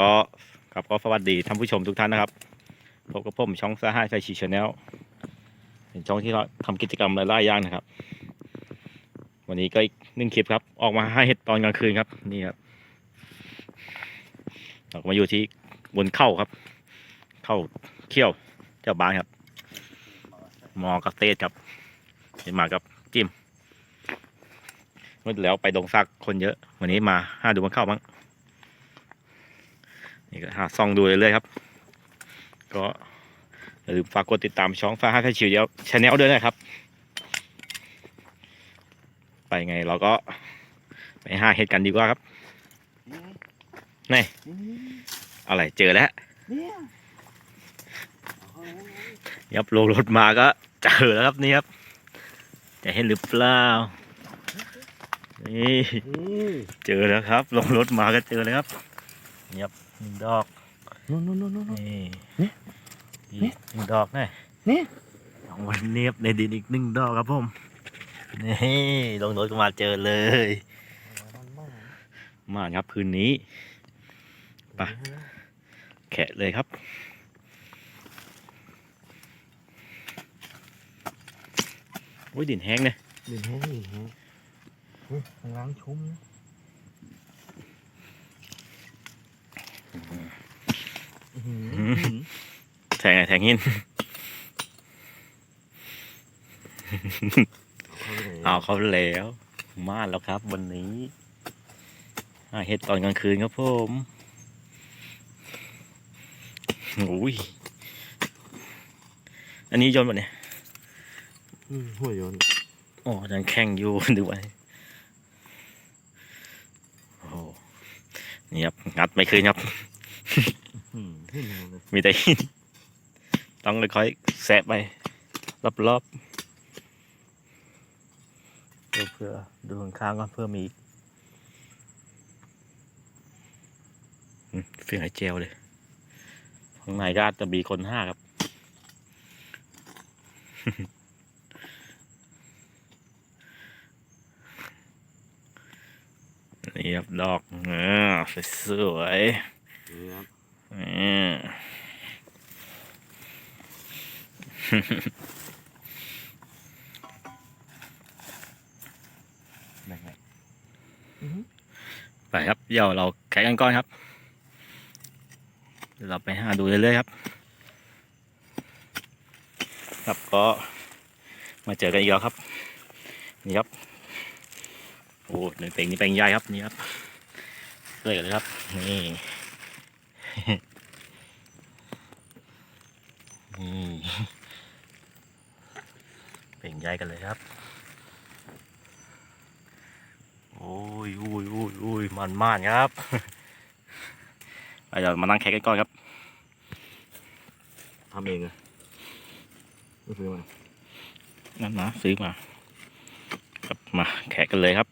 ก็ครับก็สวัสดีท่านผู้ชมทุกท่านนะครับพบกับผมช่องซ่าห้าไฟชีชแนลเป็นช่องที่เราทำกิจกรรมหลายๆอย่างนะครับ วันนี้ก็อีกหนึ่งคลิปครับ ออกมาให้เห็ดตอนกลางคืนครับนี่ครับเราก็มาอยู่ที่บนเข้าครับ เข้าเขี้ยวเจ้าบ้านครับ มอกับเตสครับเห็นมากับจิมเมื่อแล้วไปดงซักคนเยอะ วันนี้มาห้าดูบนเข้าบ้าง นี่ก็หาซ่องดูเรื่อยๆครับ ก็อย่าลืมฝากกดติดตามช่องฟ้าห้าแค่ชิวเดียวชแนลด้วยนะครับ ไปไงเราก็ไปหาเห็ดกันดีกว่าครับนี่อะไรเจอแล้วเนี่ยยับลงรถมาก็เจอแล้วครับนี่ครับจะเห็นหรือเปล่า นี่นี่เจอแล้วครับ ลงรถมาก็เจอแล้วครับ นี่ครับ หนึ่งดอกนู่นนู่นนู่นนู่น นี่นี่อีกหนึ่งดอกนี่นี่ลองวันเนียบในดินอีกหนึ่งดอกครับผมนี่ลงรถก็มาเจอเลย มาครับคืนนี้ไปแขะเลยครับ โอ้ยดินแห้งเนี่ยดินแห้งดินแห้งเฮ้ยข้างล่างชุ่มนะอื้อหือ แทงไงแทงหินเอาเขาแล้วมาแล้วครับ วันนี้หาเห็ดตอนกลางคืนครับผมโอ้ยอันนี้โยนหมดเนี่ยอืมหัวโยนโอ้ยังแข็งอยู่ดูไว้โอ้โหนี่ครับงัดไม่คืนครับอืมขึ้น มาเลยมีแต่หินต้องค่อยๆแสะไป รอบๆเพื่อเพื่อดูข้างๆก่อนเพื่อมีอีกอืมเฟียงไอเจลเลยข้างในก็อาจจะมีคนห้าครับ นี่ครับดอกเออสวยนี่ครับๆอืม แบ่ง ไปครับ เดี๋ยวเราแข่งกันก่อนครับ เราไปหาดูเรื่อยๆครับ ครับก็มาเจอกันอีกแล้วครับ นี่ครับ โอ้หนึ่งเป่งนี่เป่งใหญ่ครับนี่ครับเลยกันเลยครับ นี่นี่ เป่งใหญ่กันเลยครับ โอ้ยโอ้ยโอ้ยโอ้ยมันมากครับไปเดี๋ยวมานั่งแข่งกันก่อนครับทำเองอะไม่ซื้อมานั่นนะซื้อมาครับมาแขกกันเลยครับ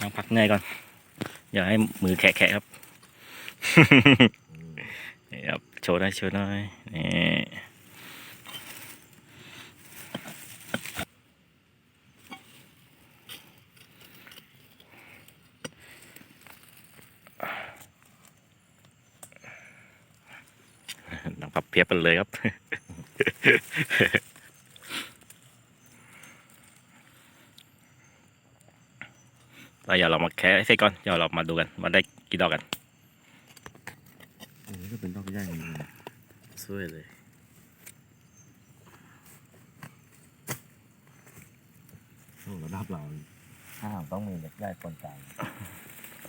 นั่งพักเหนื่อยก่อน อย่าให้มือแขะแขะครับอืมนี่ครับโชว์ได้โชว์ได้นี่นั่ง พับเพียบกันเลยครับแล้วเดี๋ยวเรามาแคะให้เสร็จก่อนเดี๋ยวเรามาดูกันว่าได้กี่ดอกกันอันนี้ก็เป็นดอกใหญ่จริงๆนะสวยเลยโอ้ระดับเราถ้าต้องมีเด็กใหญ่คนกลาง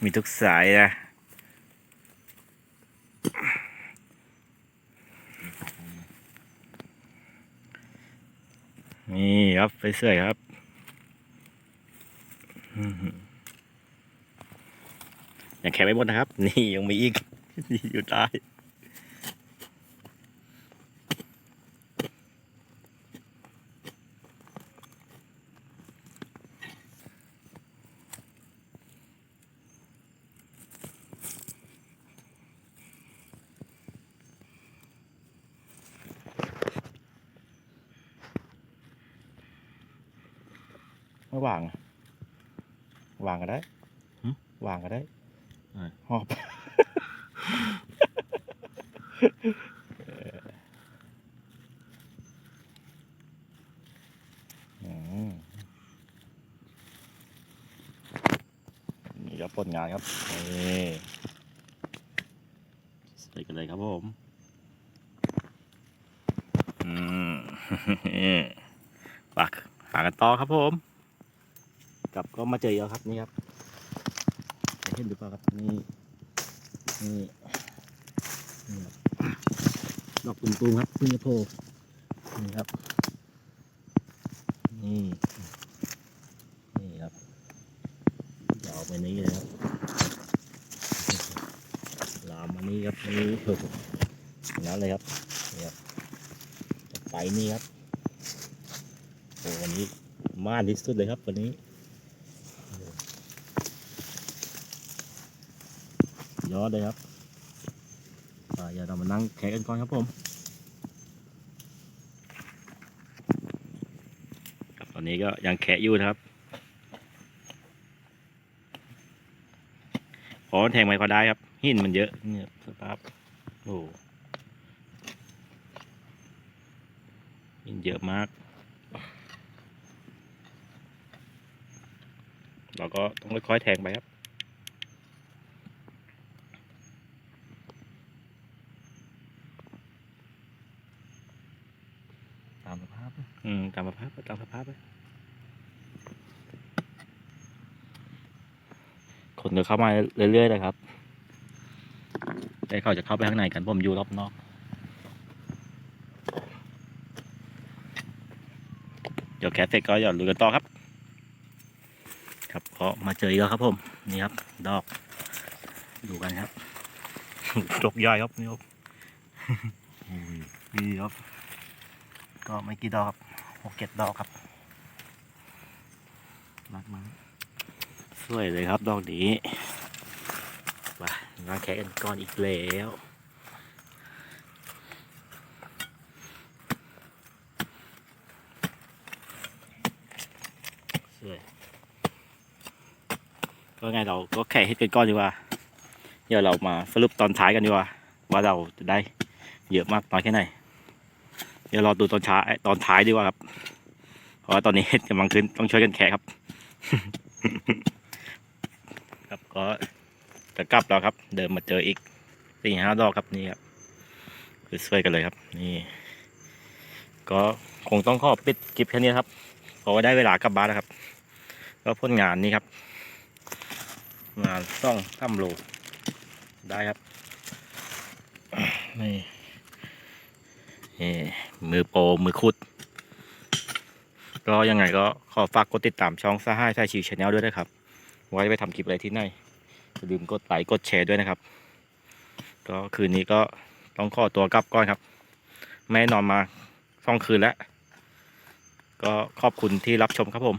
มีทุกสายนะ นี่ครับไปเสื่อยครับอื้อหือยังแข็ไม่หมดนะครับ นี่ยังมีอีกนี่อยู่ใต้ ไม่วางอะวางก็ได้หึวางก็ได้หอบอืมนี่ครับผลงานครับนี่ใส่กันเลยครับผมอืมปักหากันต่อครับผมก ลับก็มาเจอแล้วครับนี่ครับเห็นหรือเปล่าครับนี่นี่นี่ครับดอกตุ่มๆครับพิ่งจะโผล่นี่ครับนี่นี่ครับยาวไปนี้เลยครับลามมานี่ครับนี่ถูกอย่างนั้นเลยครับนี่ครับไปนี่ครับโอ้วันนี้มากที่สุดเลยครับวันนี้ ยอดเลยครับอ่าเดี๋ยวเรามานั่งแขกกันก่อนครับผมตอนนี้ก็ยังแขะอยู่นะครับพอแทงไปพอได้ครับหินมันเยอะเนี่ยสภาพโอ้หินเยอะมาก เราก็ต้องค่อยๆแทงไปครับ ตามสภาพ อืมตามสภาพตามสภาพไปคนจะเข้ามาเรื่อยๆเลยครับแต่เขาจะเข้าไปข้างในกันผมอยู่รอบนอกเดี๋ยวแคสเสร็จก็หย่อนลุยกันต่อครับ ครับก็มาเจออีกแล้วครับผม นี่ครับ ดอกดูกันครับดอกใหญ่ครับนี่ครับนี่ครับ ก็ไม่กี่ดอกครับหกเจ็ดดอกครับรักมากสวยเลยครับดอกนี้มางานแข่กันก่อนอีกแล้วสวยก็ไงเราก็แข่ให้กันก่อนดีกว่าเดี๋ยวเรามาสรุปตอนท้ายกันดีกว่า ว่าเราจะได้เยอะมากน้อยแค่ไหน เดี๋ยวรอดูตอนช้าตอนท้ายดีกว่าครับ เพราะว่าตอนนี้กำลังขึ้นต้องช่วยกันแข่ครับ ครับก็จะกลับแล้วครับ เดินมาเจออีกสี่ห้าดอกครับนี่ครับคือช่วยกันเลยครับ นี่ ก็คงต้องขอปิดคลิปแค่นี้ครับเพราะว่าได้เวลากลับบ้านแล้วครับ ก็พ้นงานนี้ครับ งานต้องทำโลได้ครับ นี่นี่ มือโปรมือคุด ก็ยังไงก็ขอฝากกดติดตามช่องซ่าห้าใช่ชิวชาแนลด้วยนะครับ ไว้ไปทำคลิปอะไรที่ไหนอย่าลืมกดไลค์กดแชร์ด้วยนะครับ ก็คืนนี้ก็ต้องขอตัวกลับก่อนครับ ไม่นอนมาสองคืนแล้ว ก็ขอบคุณที่รับชมครับผม